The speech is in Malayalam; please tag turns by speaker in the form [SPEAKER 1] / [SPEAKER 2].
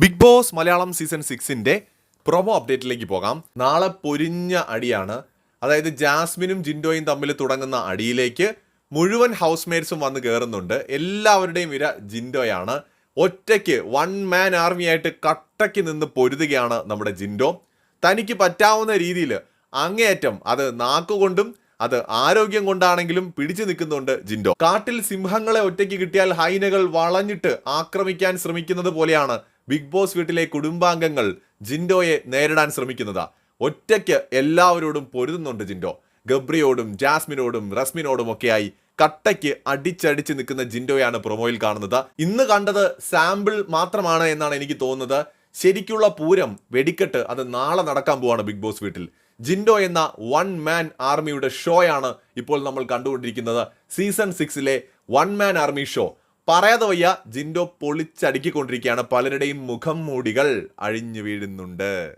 [SPEAKER 1] ബിഗ് ബോസ് മലയാളം സീസൺ സിക്സിന്റെ പ്രൊമോ അപ്ഡേറ്റിലേക്ക് പോകാം. നാളെ പൊരിഞ്ഞ അടിയാണ്. അതായത് ജാസ്മിനും ജിൻഡോയും തമ്മിൽ തുടങ്ങുന്ന അടിയിലേക്ക് മുഴുവൻ ഹൗസ് മേറ്റ്സും വന്ന് കയറുന്നുണ്ട് എല്ലാവരുടെയും വിര ജിൻഡോയാണ്. ഒറ്റയ്ക്ക് വൺ മാൻ ആർമി ആയിട്ട് കട്ടയ്ക്ക് നിന്ന് പൊരുതുകയാണ് നമ്മുടെ ജിൻഡോ. തനിക്ക് പറ്റാവുന്ന രീതിയിൽ അങ്ങേയറ്റം അത് നാക്കുകൊണ്ടും അത് ആരോഗ്യം കൊണ്ടാണെങ്കിലും പിടിച്ചു നിൽക്കുന്നുണ്ട് ജിൻഡോ. കാട്ടിൽ സിംഹങ്ങളെ ഒറ്റയ്ക്ക് കിട്ടിയാൽ ഹൈനകൾ വളഞ്ഞിട്ട് ആക്രമിക്കാൻ ശ്രമിക്കുന്നത് പോലെയാണ് ബിഗ് ബോസ് വീട്ടിലെ കുടുംബാംഗങ്ങൾ ജിൻഡോയെ നേരിടാൻ ശ്രമിക്കുന്നത്. ഒറ്റയ്ക്ക് എല്ലാവരോടും പൊരുതുന്നുണ്ട് ജിൻഡോ. ഗബ്രിയോടും ജാസ്മിനോടും റസ്മിനോടും ഒക്കെയായി കട്ടയ്ക്ക് അടിച്ചടിച്ച് നിൽക്കുന്ന ജിൻഡോയാണ് പ്രൊമോയിൽ കാണുന്നത്. ഇന്ന് കണ്ടത് സാമ്പിൾ മാത്രമാണ് എന്നാണ് എനിക്ക് തോന്നുന്നത്. ശരിക്കുള്ള പൂരം വെടിക്കെട്ട് അത് നാളെ നടക്കാൻ പോവാണ് ബിഗ് ബോസ് വീട്ടിൽ. ജിൻഡോ എന്ന വൺ മാൻ ആർമിയുടെ ഷോയാണ് ഇപ്പോൾ നമ്മൾ കണ്ടുകൊണ്ടിരിക്കുന്നത്. സീസൺ സിക്സിലെ വൺ മാൻ ആർമി ഷോ. പറയാതെ വയ്യ ജിൻഡോ പൊളിച്ചടുക്കിക്കൊണ്ടിരിക്കുകയാണ്. പലരുടെയും മുഖം മൂടികൾ അഴിഞ്ഞു വീഴുന്നുണ്ട്.